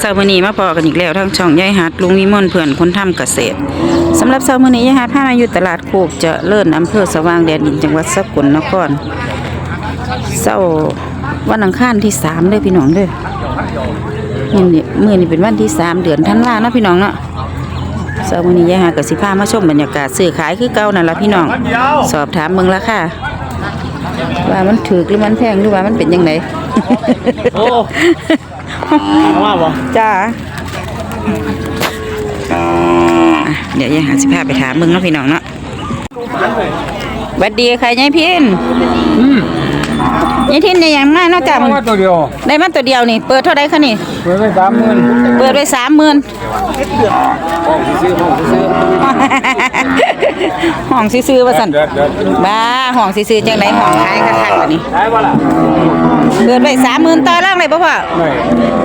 เช้ามื้อนี้มาพอกันอีกแล้วทั้งช่องยายหัดลุงวิมลเพื่อนคนทำเกษตรสำหรับเช้ามื้อนี้ยายหัดพามาอยู่ตลาดโคกเจะเลิ่นอำเภอสว่างแดนดินจังหวัดสกลนครเช้าวันอังคารที่3เด้อพี่น้องเด้อมือนี้มื้อนี้เป็นวันที่3เดือนธันวาเนาะพี่น้องเนาะเช้ามื้อนี้ยายหัดก็สิพามาชมบรรยากาศซื้อขายคือเก่านั่นละพี่น้อง สอบถามเบิ่งราคาว่ามันถูกหรือมันแพงหรือว่ามันเป็นยังไง โอ้เอามาบ่จ้าอะเดี๋ยวยายหาสิพาไปถามมึงเนาะพี่น้องเนาะหวัดดีค่ะยายพินยา ยทินได้หยังมาเนาะจ้ามึงมาตัวเดียวได้มาตัวเดียวนี่ เปิดเท่าไดคะนี่ เปิดไปสามหมื่นเปิดไว้สามหมื่นซื้อห้องซื้อห้องซื้อๆว่าสั่นเดือดเดือดบ้าห้องซื้อๆจังไดห้องขายคักๆกว่านี้ได้ป่ะล่ะเปิดไว้สามหมื่นต่อรองได้บ่พ่อไม่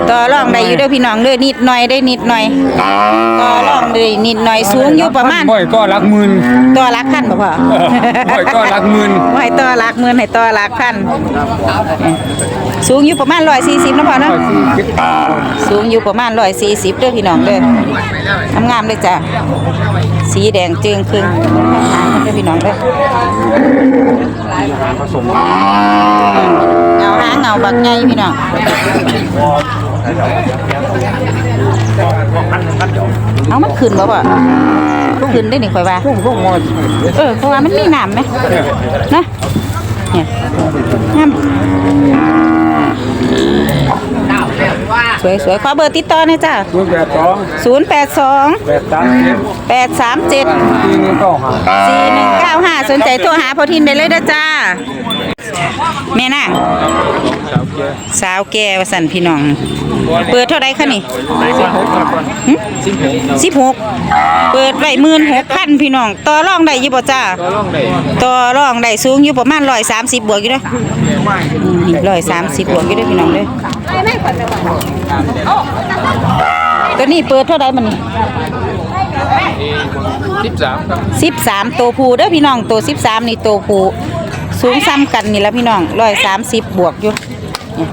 ต่อรองได้อยู่เด้อพี่น้องเด้อนิดหน่อยได้นิดหน่อยต่อรองได้นิดหน่อยสูงอยู่ประมาณบ่อยก็รักหมื่นต่อรักพันบ่พ่อบ่อยก็รักหมื่นบ่ให้ต่อรักหมื่นให้ต่อรักพันสูงอยู่ประมาณ140นะพ่อเนาะสี่สิบสูงอยู่ประมาณ140เด้อพี่น้องเด้องามๆเลยจ้ะสีแดงจึงครึ่งเด้อพี่น้องเด้อเงาหางเงาบักใหญ่พี่น้องเอามันขึ้นบ่พ่อขึ้นได้นี่ข่อยว่าพวกพวกมอเออเพราะว่ามันมีน้ำไหมนะ เนี่ยน้ำสวยสวยๆขอเบอร์ติดต่อหน่อยจ้าศูนย์แปดสอง0 8แปดสามเจ็ด2 8 3 7สี่หนึ่งเก้าห้า4 1 9 5สนใจโทรหาพอทินได้เลยนะจ้า แม่น่ะสาวแก่วสันพี่น้อง เปิดเท่าไรคะนี่สิบหกเปิดไว้หมื่นหกพันพี่น้อง ต่อรองได้อยี่บ่จ้าก็ล่องได้ต่อรองได้สูงอยู่ประมาณร้อยสามสิบบวกอยู่เด้อร้อยสามสิบบวกอยู่เด้อพี่น้องเด้อตัวนี้เปิดเท่าไรมันนี่สิบสามครับสิบสามตัวผู้เด้อพี่น้องตัวสิบสามนี่ตัวผู้ สูงซ้ำกันนี่ละพี่น้องร้อยสามสิบบวกอยู่เนี่ย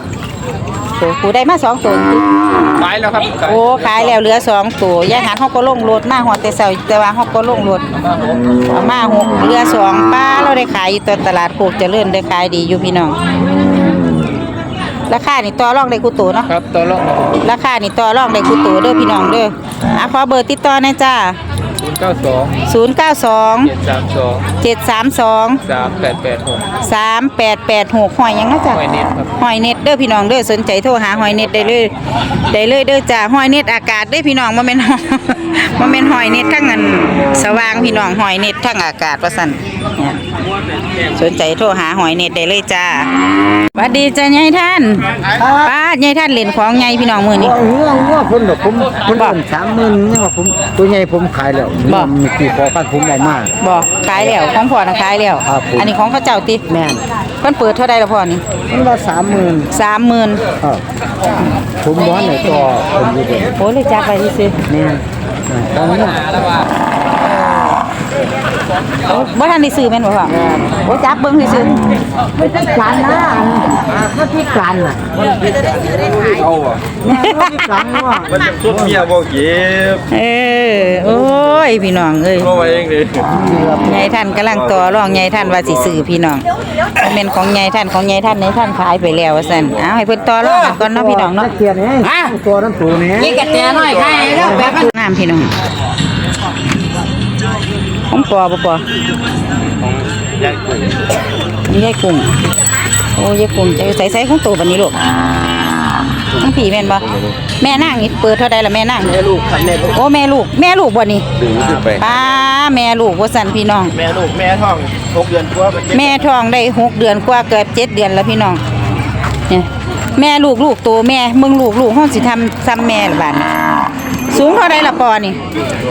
ตัวผู้ได้มาสองตัวอยู่ขายแล้วครับขายโอ้ขายแล้วเหลือสองตัวยายหันเขาก็ลงรถมาหอดแต่เสาแต่ว่าเขาก็ลงรถเอามาหกเหลือสองป้าเราได้ขายอยู่ตอนตลาดโคกเจริญได้ขายดีอยู่พี่น้องราคานี่ต่อรองได้คู่ตัวเนาะครับต่อรองราคานี่ต่อรองได้คู่ตัวเด้อพี่น้องเด้ออะขอเบอร์ติดต่อหน่อยจ้าศูนย์ เก้าสอง092เจ็ดสามสอง732 สามแปดแปดหก3886หอยหยังนะจ๊ะหอยเน็ตครับ หอยเน็ตเด้อพี่น้องเด้อสนใจโทรหาหอยเน็ตได้เลยได้เลยเด้อจ้าหอยเน็ตอากาศเด้อพี่น้องบ่แม่น บ่แม่นหอยเน็ตทั้งอันสว่างพี่น้องหอยเน็ตทั้งอากาศว่าซั่นเนี่ยสนใจโทรหาหอยเน็ตได้เลยจ้าสวัสดีจ้ายายท่านป้ายายท่านเล่นของใหญ่พี่น้องมื้อนี้ว่าเงื่อเงื่อคนดอกผมคนบ่เดินสามหมื่นนี่ว่าผมตัวใหญ่ผมขายแล้วบ่ มีกี่พอกันผมเอามา บอกขายแล้วของพ่อน่ะขายแล้วครับผม อันนี้ของเขาเจ้าติแม่นเพิ่นเปิดเท่าใดล่ะพ่อนี่มันว่าสามหมื่น30,000เออผมบ้านไหนต่อผมอยู่เด็กโอ้เลยจับไปซื่อแม่นตอนนี้ โอ้บ่ทันได้ซื้อแม่นบ่พ่อโอ้จับเบิ่งซื่อไม่ใช่การนะถ้าที่การน่ะเอาอะแม่ที่การว่ามันจะสุดเมียบ่เก็บๆเออโอ้ยพี่น้องเอ้ยก็ไว้เองเลยยายท่านกำลังต่อรองยายท่านว่าสิซื้อพี่น้องบ่แม่นของยายท่านของยายท่านในท่านขายไปแล้วว่าซั่นเอาให้เพิ่นต่อรองก่อนเนาะพี่น้องเนาะเกียร์นี่ตัวนั้นตัวนี้นี่กระเตียน้อยขายแล้วแบบน้ำพี่น้อง ของปอบ่ปอยายกุ้งนี่ยายกุ้งโอ้ยายกุ้งจะใส่ใส่ของตัวบัดนี้ลูกทั้งผีแม่นบ่แม่นางนี่เปิดเท่าใดล่ะแม่นางแม่ลูกครับแม่ลูกโอ้แม่ลูกแม่ลูกบ่นี่ดึงขึ้นไปป้าแม่ลูกว่าสั่นพี่น้อง แม่ลูกแม่ท้องหกเดือนกว่าแม่ท้องได้หกเดือนกว่าเกือบเจ็ดเดือนแล้วพี่น้องเนี่ยแม่ลูกลูกโตแม่มึงลูกลูกห้องสิทำซ้ำแม่ละบาดนี้ สูงเท่าไรละปอนี่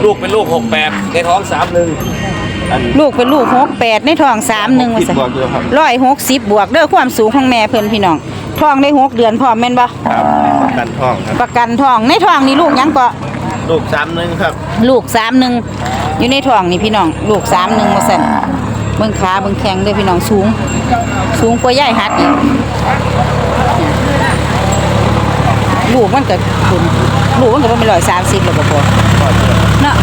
ลูกเป็นลูกหกแปดในท้องสามหนึ่งอันลูกเป็นลูกหกแปดในท้องสามหนึ่งว่าคิดสั่นบวกอยู่ครับร้อยหกสิบบวกเด้อความสูงของแม่เพิ่นพี่น้องท้องได้หกเดือนพร้อมแม่นบ่ครับกันท้องครับประกันท้องในท้องนี่ลูกหยังก็ลูกสามหนึ่งครับ ลูกสามหนึ่งอยู่ในท้องนี่พี่น้อง ลูกสามหนึ่งว่าสั่นเบิ่งขาเบิ่งแข้งเด้อพี่น้องสูง สูงกว่าย่ายหัดอีก ลูกมันก็คุณลูกมันก็บ่เป็นร้อยสามสิบแล้วบ่พอเนาะ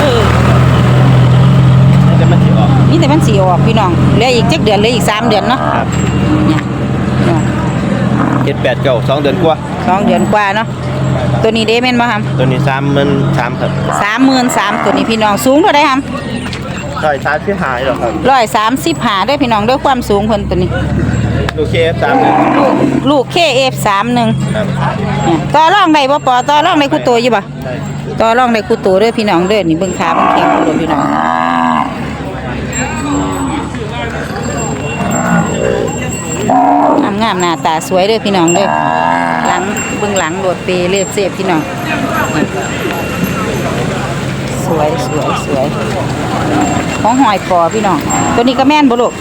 เออจะมันสิออกนี่แต่มันสีออกพี่น้องเหลืออีกเจ็ดเดือนเหลืออีกสามเดือนเนาะครับเนี่ยเนาะเจ็ดแปดเก้าสองเดือนกว่าสองเดือนกว่าเนาะตัวนี้เด้แม่นบ่ครับตัวนี้สามหมันสามครับสามหมื่นสามตัวนี้พี่น้องสูงเท่าไดครับใช่สามที่หายหรอครับร้อยสามสิบห้าด้วยพี่น้องด้วยความสูงเพิ่นตัวนี้ โอเคสามหนึ่งลูกลูกเคเอฟสามหนึ่งครับต่อรองได้บ่ปอต่อรองได้คู่ตัวอยู่บ่ใช่ต่อรองได้คู่ตัวเด้อพี่น้องเด้อนี่เบิ่งขาเบิ่งแข้งเด้อพี่น้องงามงามๆหน้าตาสวยเด้อพี่น้องเด้อหลังเบิ่งหลังโดดเปเรียบเสียบพี่น้อง สวยสวยสวยของหอยปอพี่น้อง ตัวนี้ก็แม่นบ่ลูก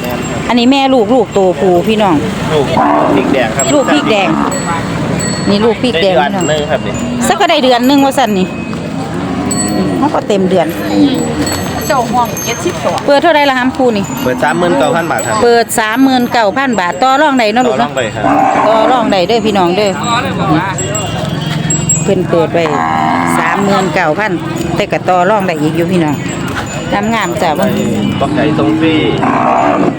อันนี้แม่ลูกลูกโตผูพี่น้อง ลูกพริกแดงครับลูกพริกแดง นี่ลูกพริกแดงได้พี่น้องเดือนหนึงครับนี่สักก็ได้เดือนหนึงว่าสั่นนี่เขาก็เต็มเดือน เจ้าห้องเจ็ดสิบตัวเปิดเท่าไรละฮัมคูนี่ เปิดสามหมื่นเก้าพันบาทครับเปิดสามหมื่นเก้าพันบาทต่อรองใดเนาะต่ลูอกรอเนาะงไปครับต่อรองใดเด้อพี่น้องเด้อเพิ่นเปิดไปสามหมื่นเก้าพันแต่ก็ต่อรองได้อีกอยู่พี่น้อง งามงามๆจ้ะไปมันบล็อกไก่ตรงฟรี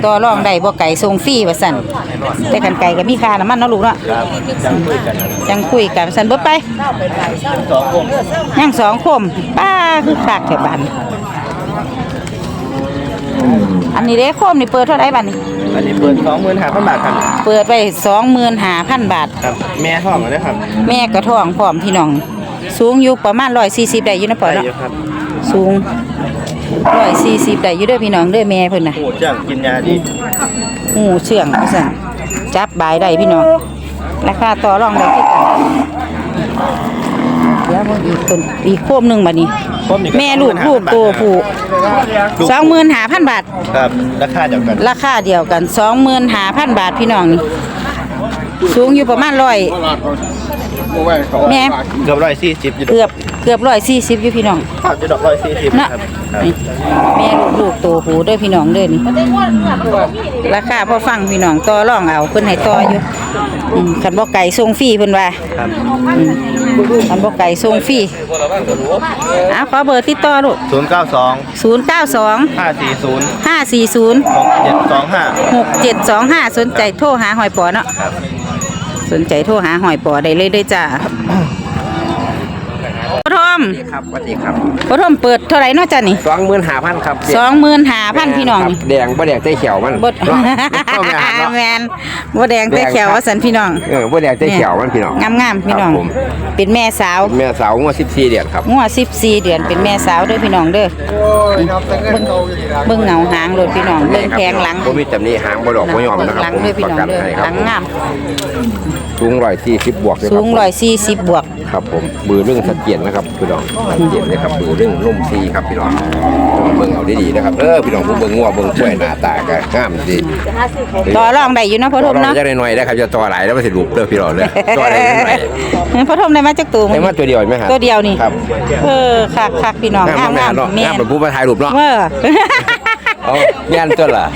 ต่อรองได้บ่ไก่ทรงฟรีว่าสั่นแต่กันไก่ก็มีค่าน้ำมันเนาะลูกเนาะครับจังคุยกันครับจังคุยกันสั่นเบิดไปสองวงยังสองคมป้าคือขากแถวบ้านอันนี้เด้โคมนี่เปิดเท่าไหร่บ้านนี่อันนี้เปิดสองหมื่นห้าพันบาทครับ เปิดไปสองหมื่นห้าพันบาทครับแม่ท้องเลยครับ แม่กระท้องพร้อมพี่น้อง สูงอยู่ประมาณร้อยสี่สิบได้อยู่นะปอยได้เนาะเยอะครับสูง ร้อยสี่สิบได้อยู่เด้อพี่น้องเด้อแม่เพิ่นน่ะโอ้เจ้างกินยาดีหูเชื่องว่าซั่นจับบายได้พี่น้องราคาต่อรองได้ที่กันเดี๋ยวมึงอีกคนอีกโคมหนึงบัดนี้ผมนี่ก็แม่ลูกลูกตัวผู้สองหมื่นห้าพันบาท ครับราคาเดียวกันราคาเดียวกันสองหมื่นห้าพันบาทพี่น้องนี่สูงอยู่ประมาณร้อย แม่ เกือบร้อยสี่สิบอยู่ดอกเกือบเกือบร้อยสี่สิบอยู่พี่น้อง ครับอยู่ดอกร้อยสี่สิบเนาะครับครับนี่แม่ลูกลูกโตหูเด้วยพี่น้องเด้อนี่ราคาพอฟังพี่น้องต่อรองเอาเพิ่นให้ต่ออยู่อืมคันบ่ไก่ส่งฟรีเพิ่นว่าครับอืมคันบ่ไก่ส่งฟรีอ้าวขอเบอร์ติดต่อลูกศูนย์เก้าสอง092 ห้าสี่ศูนย์540 หกเจ็ดสองห้า6725 สนใจโทรหาหอยปอเนาะครับ สนใจโทรหาหอยปอได้เลยด้อจ้า ปฐมครับสวัสดีครับปฐมเปิดเท่าไหร่เนาะจ้ะนี่สองหมื่นห้าพันครับ25,000พี่น้องครับนี่แดงบ่แดงเต้เขียวมันบดเนาะเอาแม่หันเนาะแมนบดแดงแต่แขวว่าสันพี่น้องเออบ่แดงเต้เขียวมันพี่น้องงามงามๆพี่น้องครับผมเป็นแม่สาวแม่สาวงวดสิบสี่เดือนครับงัว14เดือนเป็นแม่สาวเด้อพี่น้องเด้อเบิ่งเบิ่งเงาหางโลดพี่น้องเบิ่งแพงหลังบ่มีตำหนิหางบ่ดอกบ่ยอมนะครับหลังผมเด้อพี่ประน้องกันเด้อให้คหรับลังผมงามสูง140บวกเลยคสูรับงผม140บวกครับผมบือเรื่องสัดเจนนะครับพี่น้องสัดเจนเลยครับบือเรื่องนุ่มซีครับพี่น้องเบิ่งเอาดีๆนะครับเออพี่น้องผู้เบิ่งงัวเบิ่งกล้วยหน้าตาก็งามดีต่อรองได้อยู่เนาะพ่อทมเนาะจะได้หน่อยได้ครับจะต่อหลายแล้วมันสิรูปเด้อพี่น้องเด้อต่อได้หน่อยพ่อทมได้มาจากตัวได้มาตัวเดียวไหมครับตัวเดียวนี่ครับเออคักๆพี่น้องงามงามแม่งามเนาะแม่งามแบบผู้มาถ่ายรูปเนาะเมื่อเอาแม่นตัวล่ะ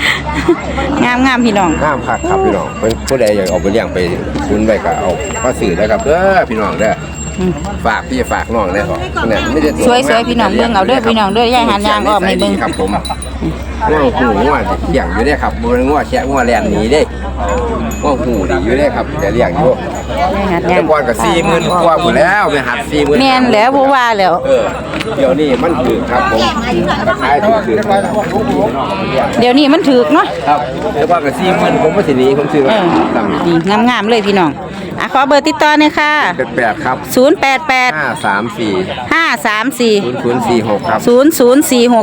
งามงามๆพี่น้องงามคักครับพี่น้องเป็นผู้ใดอยากเอาไปเลี้ยงไปคุณไว้ก็เอามาซื้อนะครับเด้อพี่น้องเด้ออ ฝากพี่ฝากน้องเด้อเนี่ยไม่ได้ตัวสวยๆพี่น้องเบิ่งเอาเด้อพี่น้องเด้อยายหันยางออกให้เบิ่งครับผมง่วงหูง่วงเลี้ยงอยู่เด้อครับบ่ได้ง่วงแช่ง่วงแลนหนีเด้ง่วงหูดีอยู่เด้อครับแต่เลี้ยงอยู่ยายหันยาแต่งก่อนก็40,000กว่าพุ่นแล้วไปหัด40,000แม่นแล้วบ่ว่าแล้วเออเดี๋ยวนี้มันถูกครับผมราคาถูกๆครับเดี๋ยวนี้มันถูกเนาะครับแต่ว่าก็40,000ผมบ่สิหนีผมซื้อเอไว้อตามนี้ดีงามๆเลยพี่น้องอะ ขอเบอร์ติดต่อหน่อยค่ะเป็นแปดครับ088 ห้าสามสี่534ศูนย์ศูนย์สี่หกครับ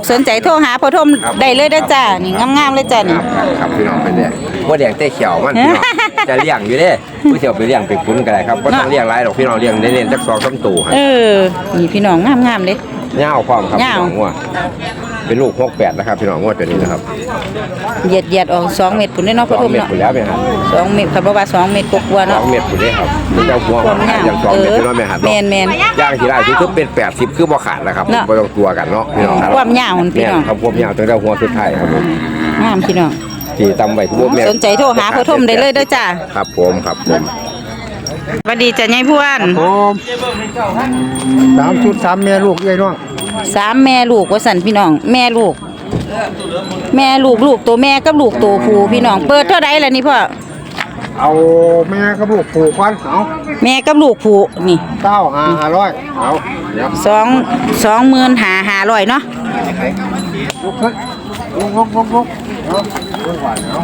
0046 สนใจโทรหาพ่อทมได้เลยเด้อจ้า นี่งามๆเลยจ้าคนี่รับครับครับพี่น้องไปเลยว่าแดงเต้เขียวมันพี่น้องจะเลี้ยงอยู่เด้ผู้เที่ยวไปเลี้ยงไปคุ้นกันเลยครับว่าต้องเลี้ยงหลายดอกพี่น้องเลี้ยงได้เน้นจักสองสามตัวครัเอบอนี่พี่น้องงามๆเลย เงาวความครับเหพี่ย้าน้องว่าเป็นลูกหกแปดนะครับพี่น้องงวดตัวนี้นะครับ เหยียดเหยียดๆออก2เม็ดพุ่นเด้อเนาะสพ่ออทงมเม็ดเนาะอยู่แล้วไม่หัน2เม็ดคันบ่ว่า2เม็ดกว่าๆสอเนาะงเม็ดอยู่ได้ครับเป็นเจ้าหัวความยาวอย่างสองเอเม็ดอพี่น้องไม่หันแม่นแม่นย่างที่ได้คือเป็นแปดสิบคือบ่ขาดแล้วครับเนาะไม่ต้องกลัวกันเนาะพี่น้องครับความยาวมันพี่แม่น้องครับความยาวตั้งแต่หัวสุดท้ายครับผมงามพี่น้อง ที่ตำไว้ทุกแม่สนใจโทรหาพ่อทมได้เลยเด้อจ้าครับผมครับผม สวัสดีจ้ะยายพวนผมสามชุดสามเมียลูกยายน้องสามแม่ลูกว่าสันพี่น้อง แม่ลูก แม่ลูกลูกตัวแม่กับลูกตัวผู้พี่น้อง เปิดเท่าไดล่ะนี่พ่อ เอาแม่กับลูกผูกควันเอาแม่กับลูกผู้นี่เก้าห้าห้าร้อยเอาเดี๋ยวสองสองหมื่นหาหาร้อยเนาะลุกขึ้นลุกลุกลุกลุกเอาลุกหวานเอา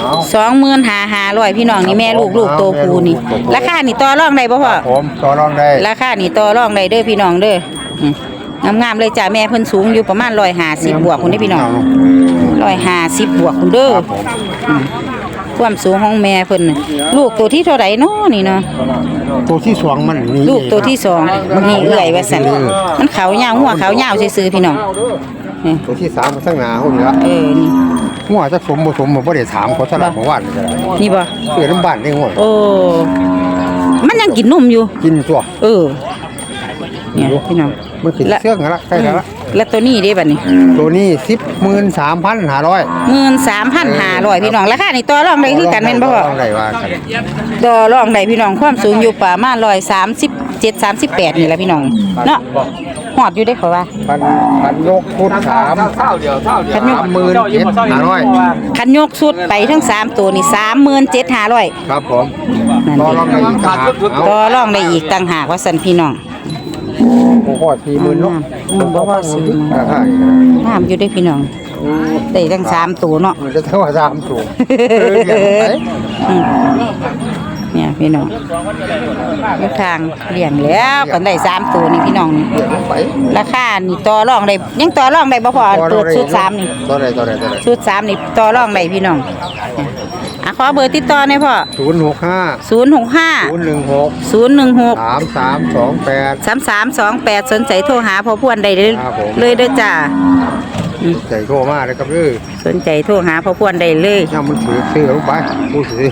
เอาสองหมื่นหาหาร้อยพี่น้องนี่แม่ลูกลูกตัวผู้นี่ ราคานี่ต่อรองได้บ่พ่อผมต่อรองได้ราคานี่ต่อรองได้เด้อพี่น้องเด้ออืม งามๆเลยจ้ะแม่เพิ่นสูงอยู่ประมาณ150บวกคุณนี่พี่น้อง150บวกคุณเด้ออืมความสูงของแม่เพิ่นน่ะลูกตัวที่เท่าไหร่เนาะนี่เนาะตัวที่สองมันนี่ลูกตัวที่สองนี่เอื่อยว่าซั่นมันขาวยาวหัวขาวยาวซื่อๆพี่น้องนี่ตัวที่สามมันตั้งหนาหุ่นละเออนี่หัวจะสมบ่สมผมบ่ได้ถามเขาสลับเมื่อวานนี่ก็ได้นี่บ่เกิดน้ำบ้านได้หัวโอ้มันยังกินนมอยู่กินตัว เออเนี่ยพี่น้อง มันขึ้นเสื้องแล้วละใกล้แล้วละแล้วตัวนี้เด้บัดนี้ตัวนี้สิบหมื่นสามพันห้าร้อยหมื่นสามพันห้าร้อยพี่น้องราคานี่ต่อรองได้คือกันแม่นบ่พ่อรองได้ว่ากันต่อรองได้พี่น้องความสูงอยู่ประมาณร้อยสามสิบเจ็ดสามสิบแปดนี่แหละพี่น้องเนาะหอดอยู่ได้เขาว่าพันพันยกพุทธสามเท่าเดียวเท่าเดียวคันยกสามหมื่นเจ็ดห้าร้อยคันยกสุดไปทั้งสามตัวนี่สามหมื่นเจ็ดห้าร้อยครับผมนั่นต่อเด้รองได้อีกต่างหากเอาต่อรองได้อีกต่างหากว่าสันพี่น้อง โอ้โหสี่หมื่นเนาะอืมบ่ว่าสี่หมื่น ราคางามอยู่ได้พี่น้องได้ทั้งสามตัวเนาะ มันจะเท่ากับสามสูงอืม เนี่ยพี่น้องลูกทางเลี้ยงแล้วกันได้สามตัวนี่พี่น้องนี่เดี๋ยวลงไปราคานี่ต่อรองได้ยังต่อรองได้บ่พอเปิดชุดสามนี่ตัวใดตัวใดตัวใดชุดสามนี่ต่อรองได้พี่น้องอะขอเบอร์ติดต่อหน่อยพ่อศูนย์หกห้าศูนย์หกห้าศูนย์หนึ่งหกศูนย์หนึ่งหกสามสามสองแปดสามสามสองแปดสนใจโทรหาพ่อพวนได้เลยครับผมเลยเด้อจ้า ใจโทรมาเลยครับเด้อสนใจโทรหาพ่อพวนได้เลยย่ามันถือซื้อลงไปผู้ซื้อ